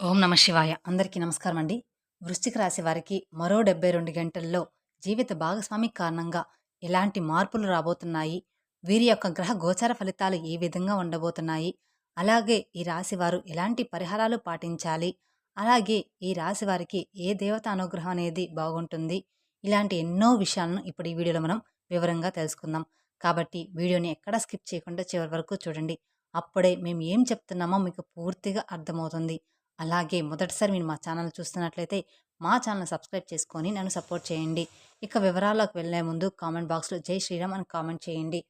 ఓం నమ శివాయ. అందరికీ నమస్కారం అండి వృశ్చిక రాశి వారికి మరో డెబ్బై రెండు గంటల్లో జీవిత భాగస్వామి కారణంగా ఎలాంటి మార్పులు రాబోతున్నాయి? వీరి యొక్క గ్రహ గోచార ఫలితాలు ఏ విధంగా ఉండబోతున్నాయి? అలాగే ఈ రాశి వారు ఎలాంటి పరిహారాలు పాటించాలి? అలాగే ఈ రాశి వారికి ఏ దేవత అనుగ్రహం అనేది బాగుంటుంది? ఇలాంటి ఎన్నో విషయాలను ఇప్పుడు ఈ వీడియోలో మనం వివరంగా తెలుసుకుందాం. కాబట్టి వీడియోని ఎక్కడ స్కిప్ చేయకుండా చివరి వరకు చూడండి. అప్పుడే మేము ఏం చెప్తున్నామో మీకు పూర్తిగా అర్థమవుతుంది. అలాగే మొదటిసారి మీరు మా ఛానల్ చూస్తున్నట్లయితే మా ఛానల్ సబ్స్క్రైబ్ చేసుకొని నన్ను సపోర్ట్ చేయండి. ఇక వివరాల్లోకి వెళ్ళే ముందు కామెంట్ బాక్స్లో జై శ్రీరామ్ అని కామెంట్ చేయండి.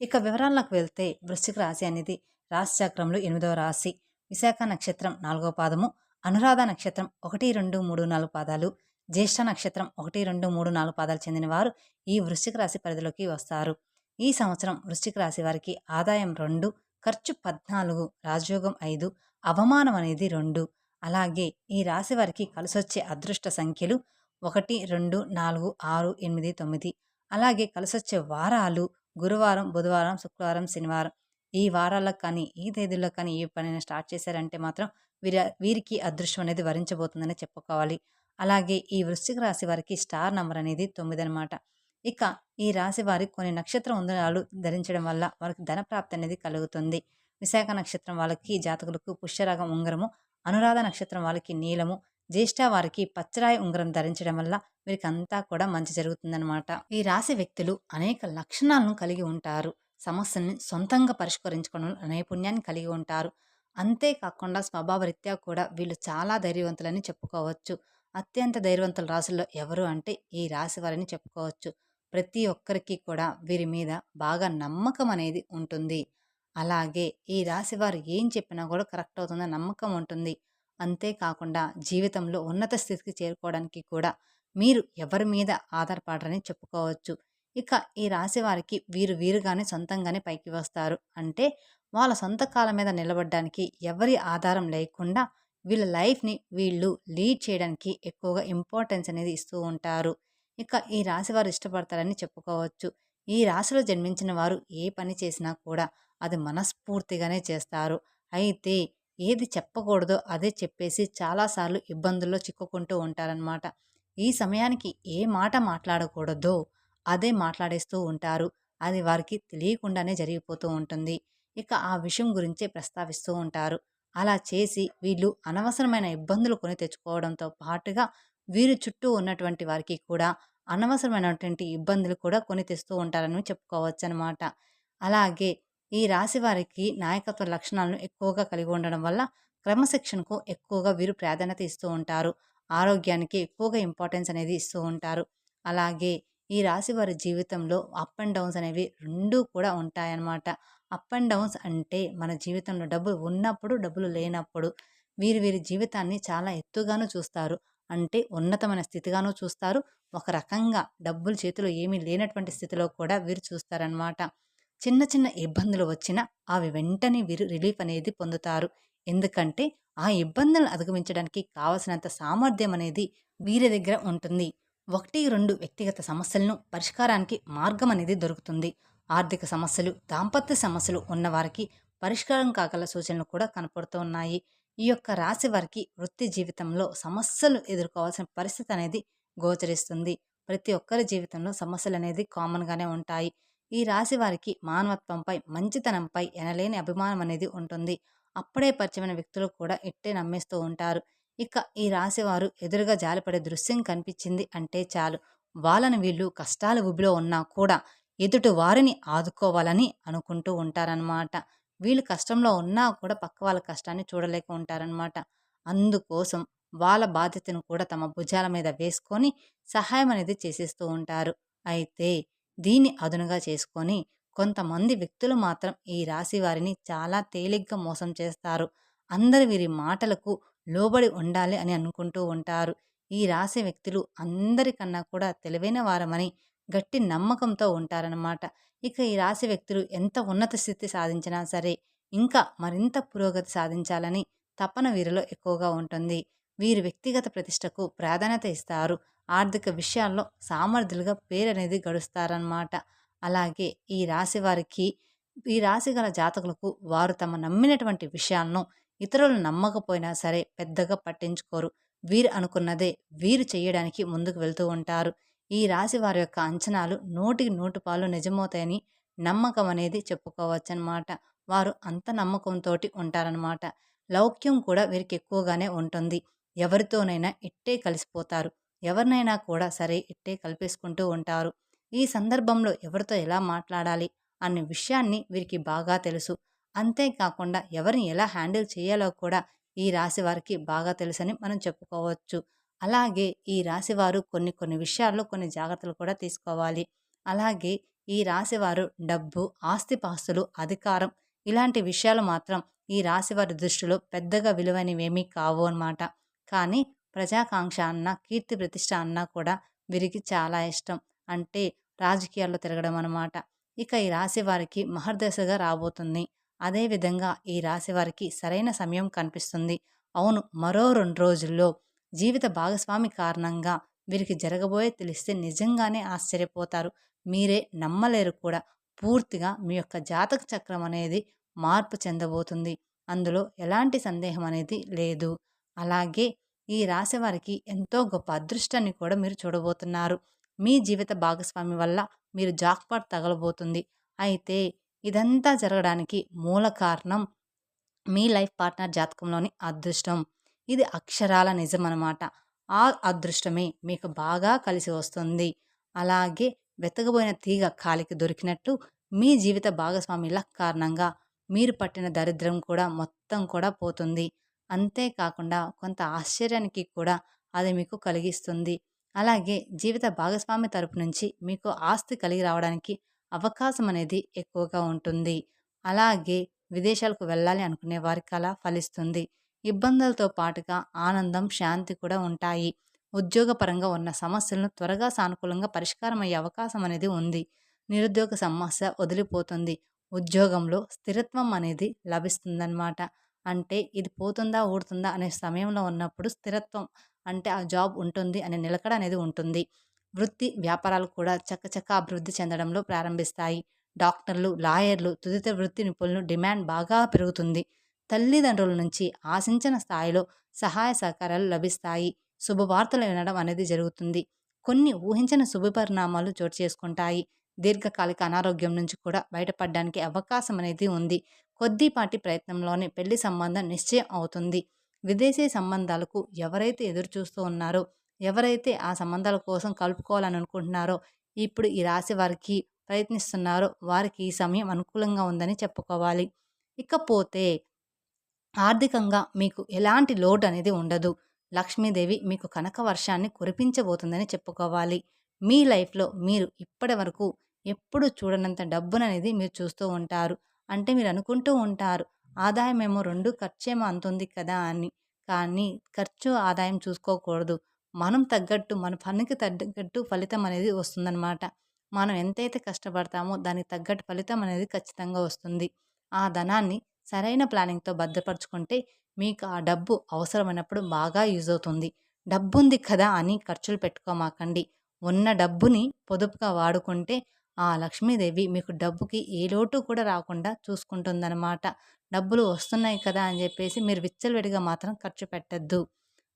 ఇక వివరాల్లోకి వెళ్తే వృశ్చిక రాశి అనేది రాశి చక్రంలో ఎనిమిదవ రాశి. విశాఖ నక్షత్రం నాలుగవ పాదము అనురాధ నక్షత్రం ఒకటి రెండు మూడు నాలుగు పాదాలు జ్యేష్ఠ నక్షత్రం ఒకటి రెండు మూడు నాలుగు పాదాలు చెందిన వారు ఈ వృశ్చిక రాశి పరిధిలోకి వస్తారు. ఈ సంవత్సరం వృశ్చిక రాశి వారికి ఆదాయం రెండు ఖర్చు పద్నాలుగు రాజయోగం ఐదు అవమానం అనేది రెండు. అలాగే ఈ రాశి వారికి కలిసొచ్చే అదృష్ట సంఖ్యలు ఒకటి రెండు నాలుగు ఆరు ఎనిమిది తొమ్మిది. అలాగే కలిసొచ్చే వారాలు గురువారం బుధవారం శుక్రవారం శనివారం. ఈ వారాలకు కానీ ఈ తేదీల్లో కానీ ఏ పనైనా స్టార్ట్ చేశారంటే మాత్రం వీరి వీరికి అదృష్టం అనేది వరించబోతుందని చెప్పుకోవాలి. అలాగే ఈ వృశ్చిక రాశి వారికి స్టార్ నంబర్ అనేది తొమ్మిది అనమాట ఇక ఈ రాశి వారి కొన్ని నక్షత్ర ఉందరాలు ధరించడం వల్ల వారికి ధనప్రాప్తి అనేది కలుగుతుంది. విశాఖ నక్షత్రం వాళ్ళకి జాతకులకు పుష్యరాగం ఉంగరము అనురాధ నక్షత్రం వాళ్ళకి నీలము జ్యేష్ఠ వారికి పచ్చరాయి ఉంగరం ధరించడం వల్ల వీరికి అంతా కూడా మంచి జరుగుతుందన్నమాట. ఈ రాశి వ్యక్తులు అనేక లక్షణాలను కలిగి ఉంటారు. సమస్యల్ని సొంతంగా పరిష్కరించుకోవడం నైపుణ్యాన్ని కలిగి ఉంటారు. అంతేకాకుండా స్వభావరీత్యా కూడా వీళ్ళు చాలా ధైర్యవంతులని చెప్పుకోవచ్చు. అత్యంత ధైర్యవంతుల రాశుల్లో ఎవరు అంటే ఈ రాశి వారిని చెప్పుకోవచ్చు. ప్రతి ఒక్కరికి కూడా వీరి మీద బాగా నమ్మకం అనేది ఉంటుంది. అలాగే ఈ రాశి వారు ఏం చెప్పినా కూడా కరెక్ట్ అవుతుందని నమ్మకం ఉంటుంది. అంతేకాకుండా జీవితంలో ఉన్నత స్థితికి చేరుకోవడానికి కూడా మీరు ఎవరి మీద ఆధారపడరని చెప్పుకోవచ్చు. ఇక ఈ రాశి వారికి వీరు వీరుగానే సొంతంగానే పైకి వస్తారు. అంటే వాళ్ళ సొంత కాలం మీద నిలబడడానికి ఎవరి ఆధారం లేకుండా వీళ్ళ లైఫ్ని వీళ్ళు లీడ్ చేయడానికి ఎక్కువగా ఇంపార్టెన్స్ అనేది ఇస్తూ ఉంటారు. ఇక ఈ రాశి వారు ఇష్టపడతారని చెప్పుకోవచ్చు. ఈ రాశిలో జన్మించిన వారు ఏ పని చేసినా కూడా అది మనస్ఫూర్తిగానే చేస్తారు. అయితే ఏది చెప్పకూడదో అదే చెప్పేసి చాలాసార్లు ఇబ్బందుల్లో చిక్కుకుంటూ ఉంటారనమాట ఈ సమయానికి ఏ మాట మాట్లాడకూడదో అదే మాట్లాడేస్తూ ఉంటారు. అది వారికి తెలియకుండానే జరిగిపోతూ ఉంటుంది. ఇక ఆ విషయం గురించే ప్రస్తావిస్తూ ఉంటారు. అలా చేసి వీళ్ళు అనవసరమైన ఇబ్బందులు కొని తెచ్చుకోవడంతో పాటుగా వీరి చుట్టూ ఉన్నటువంటి వారికి కూడా అనవసరమైనటువంటి ఇబ్బందులు కూడా కొని తెస్తూ ఉంటారని చెప్పుకోవచ్చు అనమాట అలాగే ఈ రాశి వారికి నాయకత్వ లక్షణాలను ఎక్కువగా కలిగి ఉండడం వల్ల క్రమశిక్షణకు ఎక్కువగా వీరు ప్రాధాన్యత ఇస్తూ ఉంటారు. ఆరోగ్యానికి ఎక్కువగా ఇంపార్టెన్స్ అనేది ఇస్తూ ఉంటారు. అలాగే ఈ రాశి వారి జీవితంలో అప్ అండ్ డౌన్స్ అనేవి రెండూ కూడా ఉంటాయన్నమాట అప్ అండ్ డౌన్స్ అంటే మన జీవితంలో డబ్బులు ఉన్నప్పుడు డబ్బులు లేనప్పుడు వీరు వీరి జీవితాన్ని చాలా ఎత్తుగాను చూస్తారు. అంటే ఉన్నతమైన స్థితిగానూ చూస్తారు. ఒక రకంగా డబ్బులు చేతిలో ఏమీ లేనటువంటి స్థితిలో కూడా వీరు చూస్తారనమాట చిన్న చిన్న ఇబ్బందులు వచ్చినా అవి వెంటనే వీరు రిలీఫ్ అనేది పొందుతారు. ఎందుకంటే ఆ ఇబ్బందులను అధిగమించడానికి కావలసినంత సామర్థ్యం అనేది వీరి దగ్గర ఉంటుంది. ఒకటి రెండు వ్యక్తిగత సమస్యలను పరిష్కారానికి మార్గం అనేది దొరుకుతుంది. ఆర్థిక సమస్యలు దాంపత్య సమస్యలు ఉన్నవారికి పరిష్కారం కాగల సూచనలు కూడా కనపడుతూ ఉన్నాయి. ఈ యొక్క రాశి వారికి వృత్తి జీవితంలో సమస్యలు ఎదుర్కోవాల్సిన పరిస్థితి అనేది గోచరిస్తుంది. ప్రతి ఒక్కరి జీవితంలో సమస్యలు అనేది కామన్గానే ఉంటాయి. ఈ రాశి వారికి మానవత్వంపై మంచితనంపై ఎనలేని అభిమానం అనేది ఉంటుంది. అప్పుడే పరిచయమైన వ్యక్తులు కూడా ఇట్టే నమ్మేస్తూ ఉంటారు. ఇక ఈ రాశి వారు ఎదురుగా జాలిపడే దృశ్యం కనిపించింది అంటే చాలు. వాళ్ళని వీళ్ళు కష్టాలు ఉబిలో ఉన్నా కూడా ఎదుటి వారిని ఆదుకోవాలని అనుకుంటూ ఉంటారనమాట వీళ్ళు కష్టంలో ఉన్నా కూడా పక్క వాళ్ళ కష్టాన్ని చూడలేక ఉంటారనమాట అందుకోసం వాళ్ళ బాధ్యతను కూడా తమ భుజాల మీద వేసుకొని సహాయం అనేది చేసేస్తూ ఉంటారు. అయితే దీన్ని అదునుగా చేసుకొని కొంతమంది వ్యక్తులు మాత్రం ఈ రాశి వారిని చాలా తేలిగ్గా మోసం చేస్తారు. అందరు వీరి మాటలకు లోబడి ఉండాలి అని అనుకుంటూ ఉంటారు. ఈ రాశి వ్యక్తులు అందరికన్నా కూడా తెలివైన వారమని గట్టి నమ్మకంతో ఉంటారన్నమాట. ఇక ఈ రాశి వ్యక్తులు ఎంత ఉన్నత స్థితి సాధించినా సరే ఇంకా మరింత పురోగతి సాధించాలని తపన వీరిలో ఎక్కువగా ఉంటుంది. వీరు వ్యక్తిగత ప్రతిష్టకు ప్రాధాన్యత ఇస్తారు. ఆర్థిక విషయాల్లో సామర్థ్యులుగా పేరు అనేది గడుస్తారనమాట అలాగే ఈ రాశి వారికి ఈ రాశి గల జాతకులకు వారు తమ నమ్మినటువంటి విషయాలను ఇతరులు నమ్మకపోయినా సరే పెద్దగా పట్టించుకోరు. వీరు అనుకున్నదే వీరు చేయడానికి ముందుకు వెళ్తూ ఉంటారు. ఈ రాశి వారి యొక్క అంచనాలు నూటికి నూటి పాలు నిజమవుతాయని నమ్మకం అనేది చెప్పుకోవచ్చనమాట వారు అంత నమ్మకంతో ఉంటారనమాట లౌక్యం కూడా వీరికి ఎక్కువగానే ఉంటుంది. ఎవరితోనైనా ఇట్టే కలిసిపోతారు. ఎవరినైనా కూడా సరే ఇట్టే కలిపేసుకుంటూ ఉంటారు. ఈ సందర్భంలో ఎవరితో ఎలా మాట్లాడాలి అనే విషయాన్ని వీరికి బాగా తెలుసు. అంతేకాకుండా ఎవరిని ఎలా హ్యాండిల్ చేయాలో కూడా ఈ రాశి వారికి బాగా తెలుసని మనం చెప్పుకోవచ్చు. అలాగే ఈ రాశివారు కొన్ని కొన్ని విషయాల్లో కొన్ని జాగ్రత్తలు కూడా తీసుకోవాలి. అలాగే ఈ రాశివారు డబ్బు ఆస్తిపాస్తులు అధికారం ఇలాంటి విషయాలు మాత్రం ఈ రాశివారి దృష్టిలో పెద్దగా విలువైనవేమీ కావు అనమాట కానీ ప్రజాకాంక్ష అన్న కీర్తి ప్రతిష్ట అన్నా కూడా వీరికి చాలా ఇష్టం. అంటే రాజకీయాల్లో తిరగడం అనమాట ఇక ఈ రాశి వారికి మహర్దశగా రాబోతుంది. అదేవిధంగా ఈ రాశి వారికి సరైన సమయం కనిపిస్తుంది. అవును మరో రెండు రోజుల్లో జీవిత భాగస్వామి కారణంగా వీరికి జరగబోయే తెలిస్తే నిజంగానే ఆశ్చర్యపోతారు. మీరే నమ్మలేరు కూడా. పూర్తిగా మీ యొక్క జాతక చక్రం అనేది మార్పు చెందబోతుంది. అందులో ఎలాంటి సందేహం అనేది లేదు. అలాగే ఈ రాశి వారికి ఎంతో గొప్ప అదృష్టాన్ని కూడా మీరు చూడబోతున్నారు. మీ జీవిత భాగస్వామి వల్ల మీరు జాక్పాట్ తగలబోతుంది. అయితే ఇదంతా జరగడానికి మూల కారణం మీ లైఫ్ పార్ట్నర్ జాతకంలోని అదృష్టం. ఇది అక్షరాల నిజం ఆ అదృష్టమే మీకు బాగా కలిసి వస్తుంది. అలాగే వెతకబోయిన తీగ కాలికి దొరికినట్టు మీ జీవిత భాగస్వామిల కారణంగా మీరు పట్టిన దరిద్రం కూడా మొత్తం కూడా పోతుంది. అంతేకాకుండా కొంత ఆశ్చర్యానికి కూడా అది మీకు కలిగిస్తుంది. అలాగే జీవిత భాగస్వామి తరపు నుంచి మీకు ఆస్తి కలిగి రావడానికి అవకాశం అనేది ఎక్కువగా ఉంటుంది. అలాగే విదేశాలకు వెళ్ళాలి అనుకునే వారికి అలా ఫలిస్తుంది. ఇబ్బందులతో పాటుగా ఆనందం శాంతి కూడా ఉంటాయి. ఉద్యోగపరంగా ఉన్న సమస్యలను త్వరగా సానుకూలంగా పరిష్కారం అయ్యే అవకాశం అనేది ఉంది. నిరుద్యోగ సమస్య వదిలిపోతుంది. ఉద్యోగంలో స్థిరత్వం అనేది లభిస్తుందన్నమాట. అంటే ఇది పోతుందా ఊడుతుందా అనే సమయంలో ఉన్నప్పుడు స్థిరత్వం అంటే ఆ జాబ్ ఉంటుంది అనే నిలకడ అనేది ఉంటుంది. వృత్తి వ్యాపారాలు కూడా చక్కచక్క అభివృద్ధి చెందడంలో ప్రారంభిస్తాయి. డాక్టర్లు లాయర్లు తుదిత వృత్తి నిపుణులు డిమాండ్ బాగా పెరుగుతుంది. తల్లిదండ్రుల నుంచి ఆశించిన స్థాయిలో సహాయ సహకారాలు లభిస్తాయి. శుభవార్తలు వినడం అనేది జరుగుతుంది. కొన్ని ఊహించిన శుభపరిణామాలు చోటు చేసుకుంటాయి. దీర్ఘకాలిక అనారోగ్యం నుంచి కూడా బయటపడడానికి అవకాశం అనేది ఉంది. కొద్దిపాటి ప్రయత్నంలోనే పెళ్ళి సంబంధం నిశ్చయం అవుతుంది. విదేశీ సంబంధాలకు ఎవరైతే ఎదురు చూస్తూ ఉన్నారో ఎవరైతే ఆ సంబంధాల కోసం కలుపుకోవాలని అనుకుంటున్నారో ఇప్పుడు ఈ రాశి వారికి ప్రయత్నిస్తున్నారో వారికి ఈ సమయం అనుకూలంగా ఉందని చెప్పుకోవాలి. ఇకపోతే ఆర్థికంగా మీకు ఎలాంటి లోటు అనేది ఉండదు. లక్ష్మీదేవి మీకు కనక వర్షాన్ని కురిపించబోతుందని చెప్పుకోవాలి. మీ లైఫ్లో మీరు ఇప్పటి వరకు ఎప్పుడు చూడనంత డబ్బుననేది మీరు చూస్తూ ఉంటారు. అంటే మీరు అనుకుంటూ ఉంటారు ఆదాయం ఏమో రెండు ఖర్చేమో అంతుంది కదా అని. కానీ ఖర్చు ఆదాయం చూసుకోకూడదు. మనం తగ్గట్టు మన పనికి తగ్గట్టు ఫలితం అనేది వస్తుందన్నమాట. మనం ఎంతైతే కష్టపడతామో దానికి తగ్గట్టు ఫలితం అనేది ఖచ్చితంగా వస్తుంది. ఆ ధనాన్ని సరైన ప్లానింగ్తో భద్రపరచుకుంటే మీకు ఆ డబ్బు అవసరమైనప్పుడు బాగా యూజ్ అవుతుంది డబ్బు ఉంది కదా అని ఖర్చులు పెట్టుకోమాకండి. ఉన్న డబ్బుని పొదుపుగా వాడుకుంటే ఆ లక్ష్మీదేవి మీకు డబ్బుకి ఏ లోటు కూడా రాకుండా చూసుకుంటుందన్నమాట. డబ్బులు వస్తున్నాయి కదా అని చెప్పేసి మీరు విచ్చలవిడిగా మాత్రం ఖర్చు పెట్టద్దు.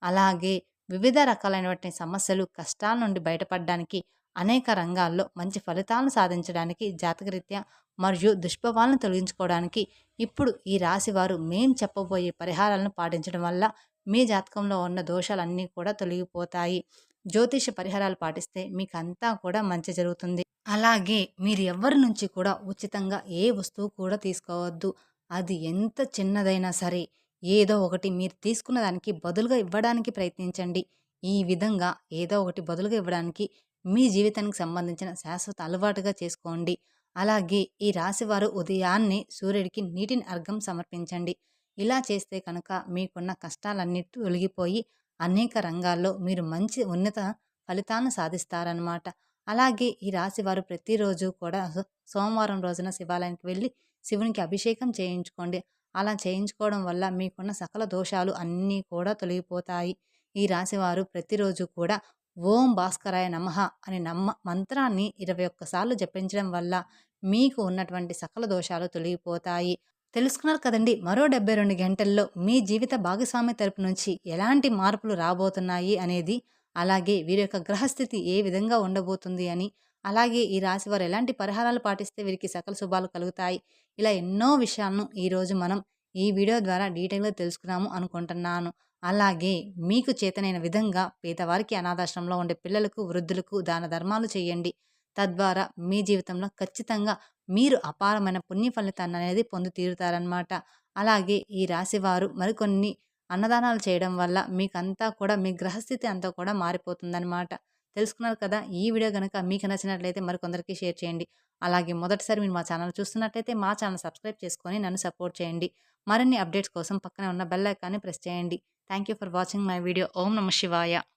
అలాగే వివిధ రకాలైనటువంటి సమస్యలు కష్టాల నుండి బయటపడడానికి అనేక రంగాల్లో మంచి ఫలితాలను సాధించడానికి జాతకరీత్యా మరియు దుష్ప్రభావాలను తొలగించుకోవడానికి ఇప్పుడు ఈ రాశి వారు మేం చెప్పబోయే పరిహారాలను పాటించడం వల్ల మీ జాతకంలో ఉన్న దోషాలన్నీ కూడా తొలగిపోతాయి. జ్యోతిష పరిహారాలు పాటిస్తే మీకు అంతా కూడా మంచి జరుగుతుంది. అలాగే మీరు ఎవరి నుంచి కూడా ఉచితంగా ఏ వస్తువు కూడా తీసుకోవద్దు. అది ఎంత చిన్నదైనా సరే ఏదో ఒకటి మీరు తీసుకున్న దానికి బదులుగా ఇవ్వడానికి ప్రయత్నించండి. ఈ విధంగా ఏదో ఒకటి బదులుగా ఇవ్వడానికి మీ జీవితానికి సంబంధించిన శాశ్వత అలవాటుగా చేసుకోండి. అలాగే ఈ రాశివారు ఉదయాన్నే సూర్యుడికి నీటిని అర్ఘం సమర్పించండి. ఇలా చేస్తే కనుక మీకున్న కష్టాలన్నీ తొలగిపోయి అనేక రంగాల్లో మీరు మంచి ఉన్నత ఫలితాలను సాధిస్తారనమాట అలాగే ఈ రాశి వారు ప్రతిరోజు కూడా సోమవారం రోజున శివాలయానికి వెళ్ళి శివునికి అభిషేకం చేయించుకోండి. అలా చేయించుకోవడం వల్ల మీకున్న సకల దోషాలు అన్నీ కూడా తొలగిపోతాయి. ఈ రాశివారు ప్రతిరోజు కూడా ఓం భాస్కరాయ నమః అనే నమ్మ మంత్రాన్ని ఇరవై ఒక్కసార్లు జపించడం వల్ల మీకు ఉన్నటువంటి సకల దోషాలు తొలగిపోతాయి. తెలుసుకున్నారు కదండి మరో డెబ్బై రెండు గంటల్లో మీ జీవిత భాగస్వామి తరపు నుంచి ఎలాంటి మార్పులు రాబోతున్నాయి అనేది అలాగే వీరి యొక్క గ్రహస్థితి ఏ విధంగా ఉండబోతుంది అని అలాగే ఈ రాశి వారు ఎలాంటి పరిహారాలు పాటిస్తే వీరికి సకల శుభాలు కలుగుతాయి ఇలా ఎన్నో విషయాలను ఈరోజు మనం ఈ వీడియో ద్వారా డీటెయిల్గా తెలుసుకున్నాము అనుకుంటున్నాను. అలాగే మీకు చేతనైన విధంగా పేదవారికి అనాథాశ్రమంలో ఉండే పిల్లలకు వృద్ధులకు దాన ధర్మాలు చేయండి. తద్వారా మీ జీవితంలో ఖచ్చితంగా మీరు అపారమైన పుణ్య ఫలితాన్ని అనేది పొందుతీరుతారనమాట అలాగే ఈ రాశివారు మరికొన్ని అన్నదానాలు చేయడం వల్ల మీకంతా కూడా మీ గ్రహస్థితి అంతా కూడా మారిపోతుందన్నమాట. తెలుసుకున్నారు కదా ఈ వీడియో కనుక మీకు నచ్చినట్లయితే మరికొందరికి షేర్ చేయండి. అలాగే మొదటిసారి మీరు మా ఛానల్ చూస్తున్నట్లయితే మా ఛానల్ సబ్స్క్రైబ్ చేసుకొని నన్ను సపోర్ట్ చేయండి. మరిన్ని అప్డేట్స్ కోసం పక్కనే ఉన్న బెల్ ఐకాన్ని ప్రెస్ చేయండి. Thank you for watching my video. ఓం నమ శివాయ.